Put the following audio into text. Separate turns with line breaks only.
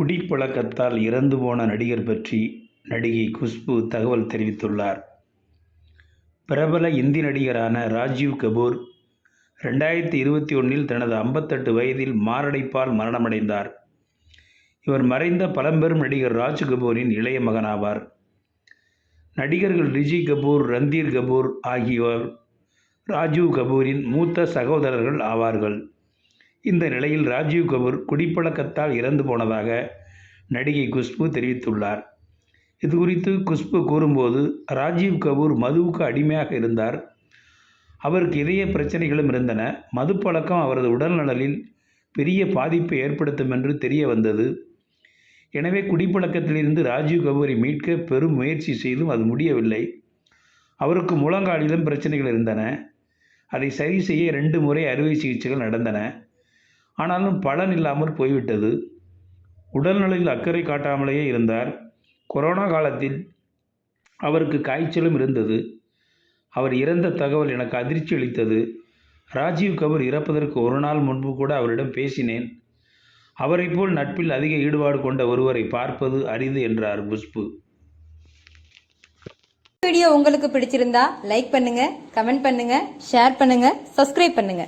குடிப்பழக்கத்தால் இறந்து போன நடிகர் பற்றி நடிகை குஷ்பு தகவல் தெரிவித்துள்ளார். பிரபல இந்தி நடிகரான ராஜீவ் கபூர் ரெண்டாயிரத்தி இருபத்தி ஒன்றில் தனது ஐம்பத்தெட்டு வயதில் மாரடைப்பால் மரணமடைந்தார். இவர் மறைந்த பழம்பெரும் நடிகர் ராஜ் கபூரின் இளைய மகனாவார். நடிகர்கள் ரிஜி கபூர் ரந்தீர் கபூர் ஆகியோர் ராஜீவ் கபூரின் மூத்த சகோதரர்கள் ஆவார்கள். இந்த நிலையில் ராஜீவ் கபூர் குடிப்பழக்கத்தால் இறந்து போனதாக நடிகை குஷ்பு தெரிவித்துள்ளார். இது குறித்து குஷ்பு கூறும்போது ராஜீவ் கபூர் மதுவுக்கு அடிமையாக இருந்தார். அவருக்கு இதய பிரச்சனைகளும் இருந்தன. மது பழக்கம் அவரது உடல்நலனில் பெரிய பாதிப்பை ஏற்படுத்தும் என்று தெரிய வந்தது. எனவே குடிப்பழக்கத்திலிருந்து ராஜீவ் கபூரை மீட்க பெரும் முயற்சி செய்தும் அது முடியவில்லை. அவருக்கு முழங்காலிலும் பிரச்சனைகள் இருந்தன. அதை சரி செய்ய ரெண்டு முறை அறுவை சிகிச்சைகள் நடந்தன. ஆனாலும் பலன் இல்லாமல் போய்விட்டது. உடல்நலையில் அக்கறை காட்டாமலேயே இருந்தார். கொரோனா காலத்தில் அவருக்கு காய்ச்சலும் இருந்தது. அவர் இறந்த தகவல் எனக்கு அதிர்ச்சி அளித்தது. ராஜீவ் கபூர் இறப்பதற்கு ஒரு நாள் முன்பு கூட அவரிடம் பேசினேன். அவரைப் போல் நட்பில் அதிக ஈடுபாடு கொண்ட ஒருவரை பார்ப்பது அரிது என்றார் குஷ்பு
வீடியோ உங்களுக்கு பிடிச்சிருந்தா லைக் பண்ணுங்க கமெண்ட் பண்ணுங்க ஷேர் பண்ணுங்க சப்ஸ்கிரைப் பண்ணுங்க.